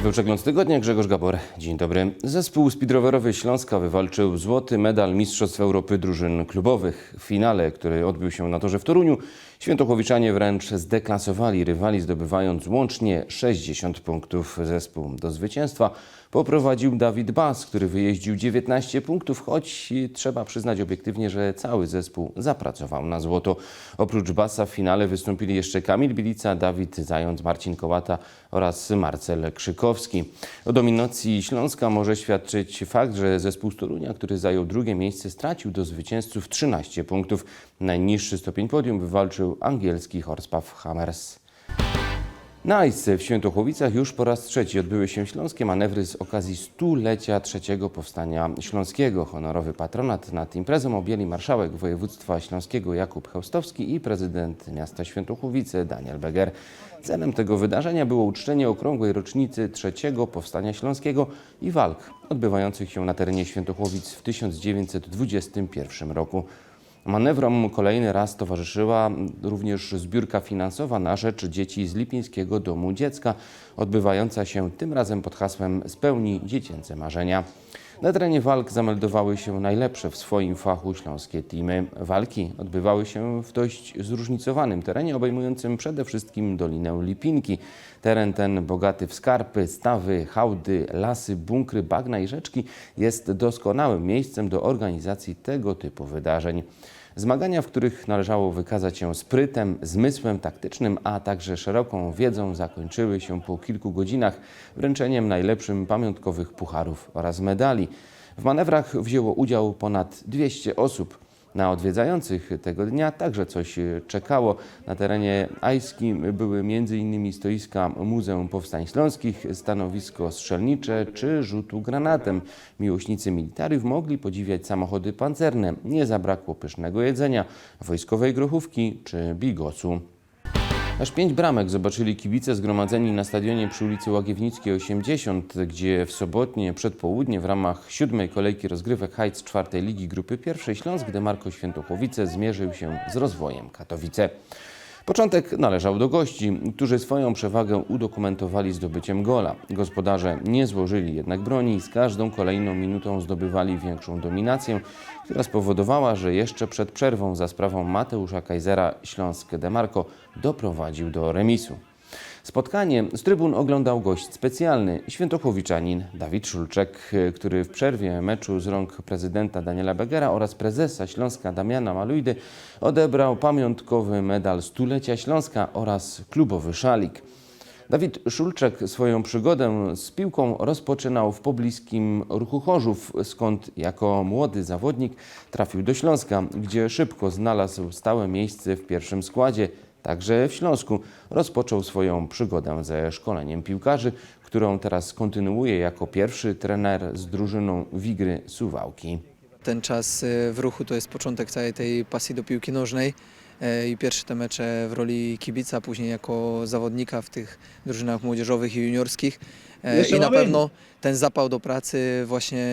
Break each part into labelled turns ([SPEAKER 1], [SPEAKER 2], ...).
[SPEAKER 1] Sportowy przegląd tygodnia, Grzegorz Gabor. Dzień dobry. Zespół speedrowerowy Śląska wywalczył złoty medal Mistrzostw Europy drużyn klubowych. W finale, który odbył się na torze w Toruniu, Świętochłowiczanie wręcz zdeklasowali rywali, zdobywając łącznie 60 punktów. Zespół do zwycięstwa poprowadził Dawid Bas, który wyjeździł 19 punktów, choć trzeba przyznać obiektywnie, że cały zespół zapracował na złoto. Oprócz Basa w finale wystąpili jeszcze Kamil Bilica, Dawid Zając, Marcin Kołata oraz Marcel Krzykowski. O dominacji Śląska może świadczyć fakt, że zespół z Torunia, który zajął drugie miejsce, stracił do zwycięzców 13 punktów. Najniższy stopień podium wywalczył angielski Horspaw Hammers. Na Ice w Świętochłowicach już po raz trzeci odbyły się śląskie manewry z okazji stulecia trzeciego powstania śląskiego. Honorowy patronat nad imprezą objęli marszałek województwa śląskiego Jakub Chełstowski i prezydent miasta Świętochłowice Daniel Beger. Celem tego wydarzenia było uczczenie okrągłej rocznicy trzeciego powstania śląskiego i walk odbywających się na terenie Świętochłowic w 1921 roku. Manewrom kolejny raz towarzyszyła również zbiórka finansowa na rzecz dzieci z Lipińskiego Domu Dziecka, odbywająca się tym razem pod hasłem Spełni dziecięce marzenia. Na terenie walk zameldowały się najlepsze w swoim fachu śląskie teamy. Walki odbywały się w dość zróżnicowanym terenie, obejmującym przede wszystkim Dolinę Lipinki. Teren ten bogaty w skarpy, stawy, hałdy, lasy, bunkry, bagna i rzeczki jest doskonałym miejscem do organizacji tego typu wydarzeń. Zmagania, w których należało wykazać się sprytem, zmysłem taktycznym, a także szeroką wiedzą, zakończyły się po kilku godzinach wręczeniem najlepszym pamiątkowych pucharów oraz medali. W manewrach wzięło udział ponad 200 osób. Na odwiedzających tego dnia także coś czekało. Na terenie Ajski były m.in. stoiska Muzeum Powstań Śląskich, stanowisko strzelnicze czy rzutu granatem. Miłośnicy militariów mogli podziwiać samochody pancerne. Nie zabrakło pysznego jedzenia, wojskowej grochówki czy bigosu. Aż pięć bramek zobaczyli kibice zgromadzeni na stadionie przy ulicy Łagiewnickiej 80, gdzie w sobotnie przedpołudnie w ramach siódmej kolejki rozgrywek Heights czwartej ligi grupy pierwszej Śląsk Demarko Świętochłowice zmierzył się z rozwojem Katowice. Początek należał do gości, którzy swoją przewagę udokumentowali zdobyciem gola. Gospodarze nie złożyli jednak broni i z każdą kolejną minutą zdobywali większą dominację, która spowodowała, że jeszcze przed przerwą za sprawą Mateusza Kajzera Śląsk Demarko doprowadził do remisu. Spotkanie z trybun oglądał gość specjalny, świętochłowiczanin Dawid Szulczek, który w przerwie meczu z rąk prezydenta Daniela Begera oraz prezesa Śląska Damiana Malujdy odebrał pamiątkowy medal stulecia Śląska oraz klubowy szalik. Dawid Szulczek swoją przygodę z piłką rozpoczynał w pobliskim ruchu Chorzów, skąd jako młody zawodnik trafił do Śląska, gdzie szybko znalazł stałe miejsce w pierwszym składzie. Także w Śląsku rozpoczął swoją przygodę ze szkoleniem piłkarzy, którą teraz kontynuuje jako pierwszy trener z drużyną Wigry Suwałki.
[SPEAKER 2] Ten czas y, w ruchu to jest początek całej tej pasji do piłki nożnej e, i pierwsze te mecze w roli kibica, później jako zawodnika w tych drużynach młodzieżowych i juniorskich. E,
[SPEAKER 3] Jeszcze
[SPEAKER 2] I na pewno ten zapał do pracy właśnie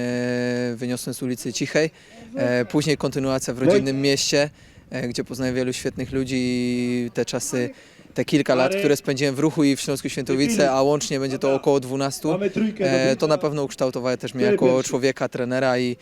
[SPEAKER 2] wyniosłem z ulicy Cichej. E, Później kontynuacja w rodzinnym mieście, gdzie poznałem wielu świetnych ludzi i te czasy, te kilka lat, które spędziłem w ruchu i w Śląsku Świętowice, a łącznie będzie to około 12.
[SPEAKER 3] Mamy trójkę do
[SPEAKER 2] E,
[SPEAKER 3] bicia.
[SPEAKER 2] To na pewno ukształtowało też mnie jako człowieka, trenera i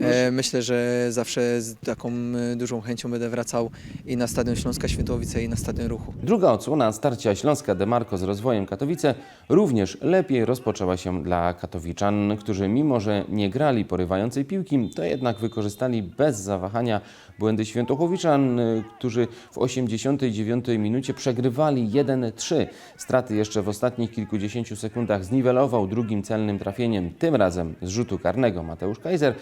[SPEAKER 2] e, myślę, że zawsze z taką e, dużą chęcią będę wracał i na Stadion Śląska Świętowice i na Stadion Ruchu.
[SPEAKER 1] Druga odsłona starcia Śląska Demarko z rozwojem Katowice również lepiej rozpoczęła się dla katowiczan, którzy mimo, że nie grali porywającej piłki, to jednak wykorzystali bez zawahania błędy Świętochłowiczan, y, którzy w 89 minucie przegrywali 1-3. Straty jeszcze w ostatnich kilkudziesięciu sekundach zniwelował drugim celnym trafieniem, tym razem z rzutu karnego Mateusz Kaiser,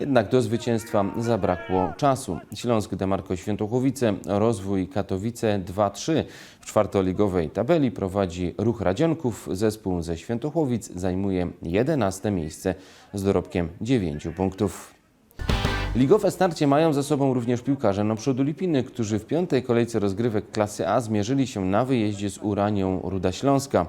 [SPEAKER 1] jednak do zwycięstwa zabrakło czasu. Śląsk Demarko Świętochłowice, rozwój Katowice 2-3. W czwartoligowej tabeli prowadzi Ruch Radzionków. Zespół ze Świętochłowic zajmuje 11 miejsce z dorobkiem 9 punktów. Ligowe starcie mają za sobą również piłkarze Noprzodu Lipiny, którzy w piątej kolejce rozgrywek klasy A zmierzyli się na wyjeździe z Uranią Ruda Śląska.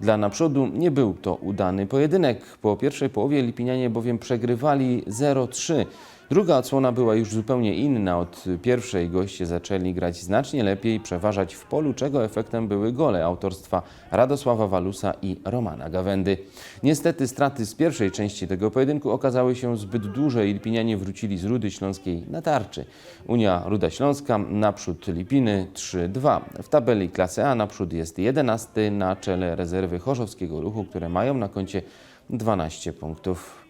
[SPEAKER 1] Dla Naprzodu nie był to udany pojedynek. Po pierwszej połowie Lipinianie bowiem przegrywali 0-3. Druga odsłona była już zupełnie inna od pierwszej. Goście zaczęli grać znacznie lepiej, przeważać w polu, czego efektem były gole autorstwa Radosława Walusa i Romana Gawędy. Niestety straty z pierwszej części tego pojedynku okazały się zbyt duże i Lipinianie wrócili z Rudy Śląskiej na tarczy. Unia Ruda Śląska naprzód Lipiny 3-2. W tabeli klasy A naprzód jest 11 na czele rezerwy Chorzowskiego Ruchu, które mają na koncie 12 punktów.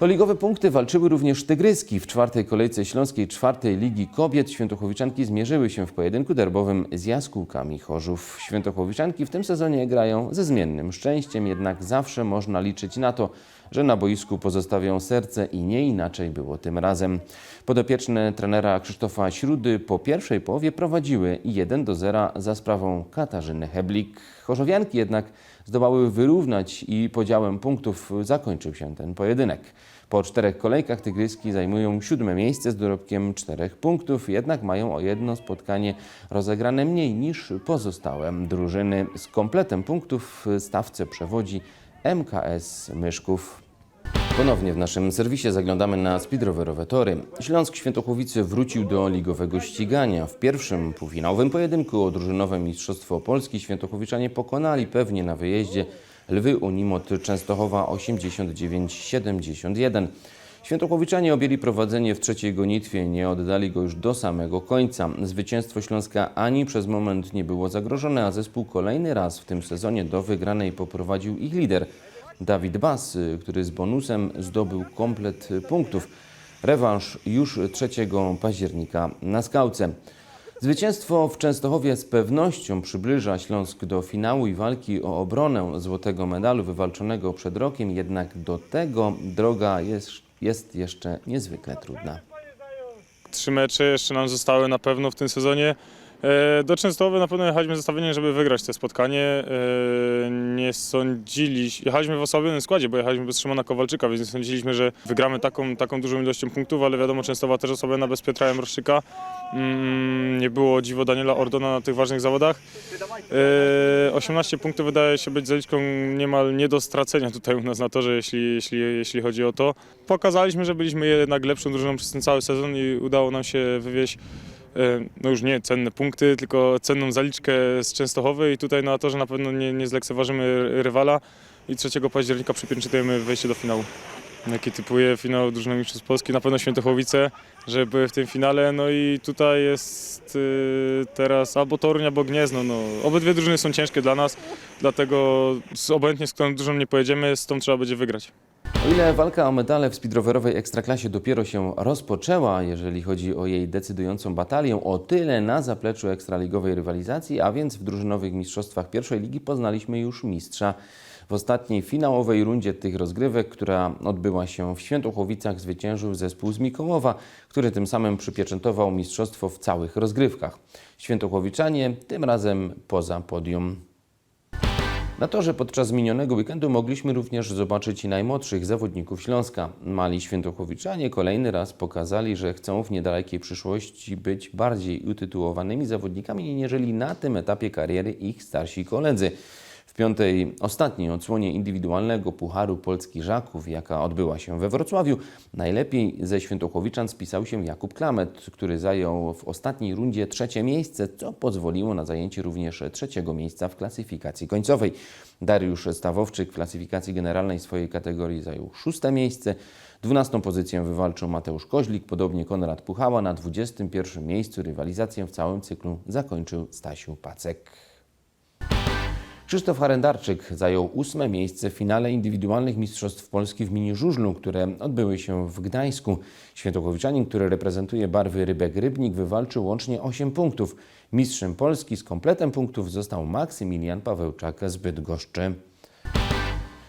[SPEAKER 1] O ligowe punkty walczyły również Tygryski. W czwartej kolejce Śląskiej czwartej Ligi Kobiet Świętochłowiczanki zmierzyły się w pojedynku derbowym z Jaskółkami Chorzów. Świętochłowiczanki w tym sezonie grają ze zmiennym szczęściem, jednak zawsze można liczyć na to, że na boisku pozostawią serce i nie inaczej było tym razem. Podopieczne trenera Krzysztofa Śrudy po pierwszej połowie prowadziły 1 do 0 za sprawą Katarzyny Heblik. Chorzowianki jednak zdołały wyrównać i podziałem punktów zakończył się ten pojedynek. Po czterech kolejkach Tygryski zajmują siódme miejsce z dorobkiem czterech punktów, jednak mają o jedno spotkanie rozegrane mniej niż pozostałe drużyny. Z kompletem punktów stawce przewodzi MKS Myszków. Ponownie w naszym serwisie zaglądamy na speedrowerowe tory. Śląsk Świętochłowice wrócił do ligowego ścigania. W pierwszym półfinałowym pojedynku o drużynowe Mistrzostwo Polski Świętochłowiczanie pokonali pewnie na wyjeździe Lwy Unimot Częstochowa 89-71. Świętochłowiczanie objęli prowadzenie w trzeciej gonitwie, nie oddali go już do samego końca. Zwycięstwo Śląska ani przez moment nie było zagrożone, a zespół kolejny raz w tym sezonie do wygranej poprowadził ich lider Dawid Bas, y, który z bonusem zdobył komplet punktów. Rewanż już 3 października na skałce. Zwycięstwo w Częstochowie z pewnością przybliża Śląsk do finału i walki o obronę złotego medalu wywalczonego przed rokiem, jednak do tego droga jest, jest jeszcze niezwykle trudna.
[SPEAKER 3] Trzy mecze jeszcze nam zostały na pewno w tym sezonie. E, Do Częstochowy na pewno jechaliśmy zestawienie, żeby wygrać to spotkanie. E, Nie sądziliśmy, jechaliśmy w osłabionym składzie, bo jechaliśmy bez Szymona Kowalczyka, więc nie sądziliśmy, że wygramy taką, taką dużą ilością punktów, ale wiadomo, Częstochowa też osłabiona bez Piotra Mroszczyka. Mm, Nie było dziwo Daniela Ordona na tych ważnych zawodach. E, 18 punktów wydaje się być zaliczką niemal nie do stracenia tutaj u nas na torze, jeśli, jeśli, jeśli chodzi o to. Pokazaliśmy, że byliśmy jednak lepszą drużyną przez ten cały sezon i udało nam się wywieźć e, no już nie cenne punkty, tylko cenną zaliczkę z Częstochowy i tutaj na torze na pewno nie, nie zlekceważymy rywala i 3 października przypieczętujemy wejście do finału. Jaki typuje finał drużyny Mistrzostw Polski, na pewno Świętochowice, żeby były w tym finale, no i tutaj jest y, teraz albo Toruń, albo Gniezno, no. Obydwie drużyny są ciężkie dla nas, dlatego z, obojętnie z którą drużyną nie pojedziemy, z tą trzeba będzie wygrać.
[SPEAKER 1] O ile walka o medale w speedrowerowej ekstraklasie dopiero się rozpoczęła, jeżeli chodzi o jej decydującą batalię, o tyle na zapleczu ekstraligowej rywalizacji, a więc w drużynowych mistrzostwach pierwszej ligi poznaliśmy już mistrza. W ostatniej finałowej rundzie tych rozgrywek, która odbyła się w Świętochłowicach, zwyciężył zespół z Mikołowa, który tym samym przypieczętował mistrzostwo w całych rozgrywkach. Świętochłowiczanie tym razem poza podium. Na torze podczas minionego weekendu mogliśmy również zobaczyć najmłodszych zawodników Śląska. Mali Świętochłowiczanie kolejny raz pokazali, że chcą w niedalekiej przyszłości być bardziej utytułowanymi zawodnikami, niżeli na tym etapie kariery ich starsi koledzy. Piątej, ostatniej odsłonie indywidualnego Pucharu Polski Żaków, jaka odbyła się we Wrocławiu, najlepiej ze Świętochłowiczan spisał się Jakub Klamet, który zajął w ostatniej rundzie trzecie miejsce, co pozwoliło na zajęcie również trzeciego miejsca w klasyfikacji końcowej. Dariusz Stawowczyk w klasyfikacji generalnej swojej kategorii zajął szóste miejsce. Dwunastą pozycję wywalczył Mateusz Koźlik, podobnie Konrad Puchała. Na 21 miejscu rywalizację w całym cyklu zakończył Stasiu Pacek. Krzysztof Harendarczyk zajął ósme miejsce w finale indywidualnych Mistrzostw Polski w mini żużlu, które odbyły się w Gdańsku. Świętochłowiczanin, który reprezentuje barwy Rybek Rybnik, wywalczył łącznie 8 punktów. Mistrzem Polski z kompletem punktów został Maksymilian Pawełczak z Bydgoszczy.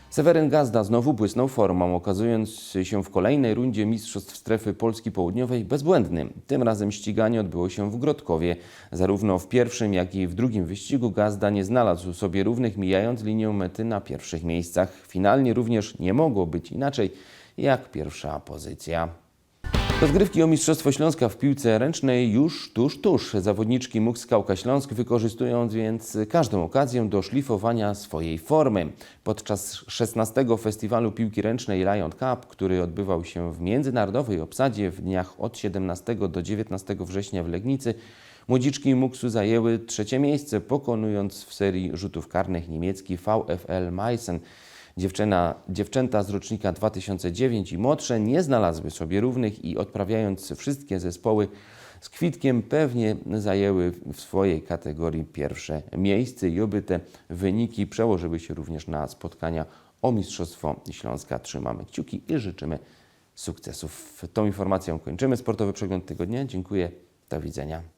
[SPEAKER 1] Seweryn Gazda znowu błysnął formą, okazując się w kolejnej rundzie Mistrzostw Strefy Polski Południowej bezbłędny. Tym razem ściganie odbyło się w Grodkowie. Zarówno w pierwszym, jak i w drugim wyścigu Gazda nie znalazł sobie równych, mijając linię mety na pierwszych miejscach. Finalnie również nie mogło być inaczej jak pierwsza pozycja. Rozgrywki o Mistrzostwo Śląska w piłce ręcznej już tuż, tuż. Zawodniczki MUK Skałka Śląsk wykorzystują więc każdą okazję do szlifowania swojej formy. Podczas 16. Festiwalu Piłki Ręcznej Lion Cup, który odbywał się w międzynarodowej obsadzie w dniach od 17 do 19 września w Legnicy, młodziczki MUKS-u zajęły trzecie miejsce, pokonując w serii rzutów karnych niemiecki VfL Meissen. Dziewczyna, dziewczęta z rocznika 2009 i młodsze nie znalazły sobie równych i odprawiając wszystkie zespoły z kwitkiem pewnie zajęły w swojej kategorii pierwsze miejsce i oby te wyniki przełożyły się również na spotkania o Mistrzostwo Śląska. Trzymamy kciuki i życzymy sukcesów. Tą informacją kończymy sportowy przegląd tygodnia. Dziękuję. Do widzenia.